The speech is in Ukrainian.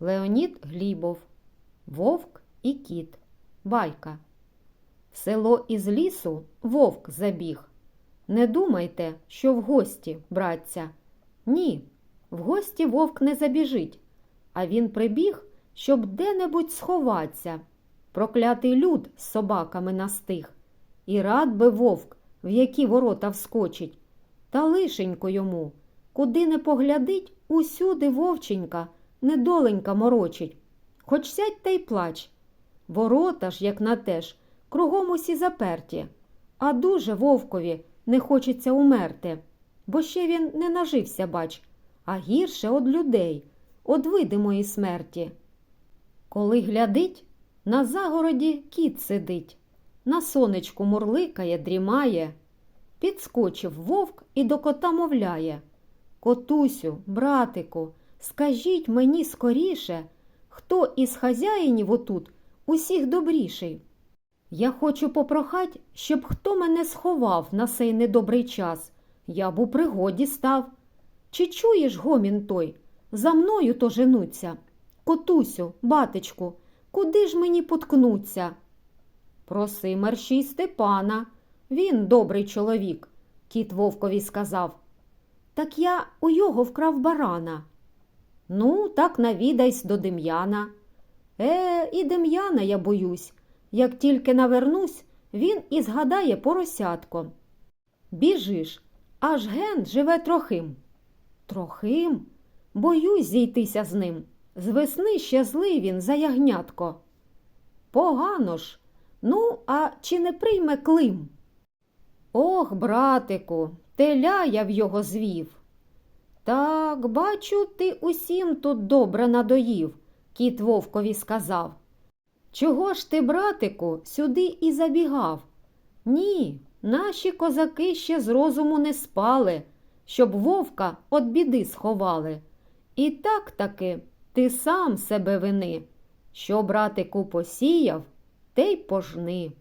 Леонід Глібов, Вовк і кіт. Байка. В село із лісу вовк забіг. Не думайте, що в гості, братця. Ні, в гості вовк не забіжить, а він прибіг, щоб де-небудь сховатися. Проклятий люд з собаками настиг. І рад би вовк, в які ворота вскочить. Та лишенько йому, куди не поглядить, усюди вовченька, недоленька морочить. Хоч сядь та й плач. Ворота ж, як на те ж, кругом усі заперті, а дуже вовкові не хочеться умерти, бо ще він не нажився, бач, а гірше од людей, од видимої смерті. Коли глядить, на загороді кіт сидить, на сонечку мурликає, дрімає. Підскочив вовк і до кота мовляє. Котусю, братику, скажіть мені скоріше, хто із хазяїнів отут усіх добріший. Я хочу попрохать, щоб хто мене сховав на сей недобрий час. Я б у пригоді став. Чи чуєш гомін той? За мною то женуться. Котусю, батечку, куди ж мені поткнуться? Проси мерщій Степана. Він добрий чоловік, кіт вовкові сказав. Так я у його вкрав барана. Ну, так навідайсь до Дем'яна. Е, і Дем'яна я боюсь. Як тільки навернусь, він і згадає поросятко. Біжиш, аж ген живе трохим. Трохим? Боюсь зійтися з ним. З весни ще злий він за ягнятко. Погано ж. Ну, а чи не прийме клим? Ох, братику, теля я в його звів. Так, бачу, ти усім тут добре надоїв, кіт вовкові сказав. Чого ж ти, братику, сюди і забігав? Ні, наші козаки ще з розуму не спали, щоб вовка от біди сховали. І так таки ти сам себе вини. Що, братику, посіяв, те й пожни.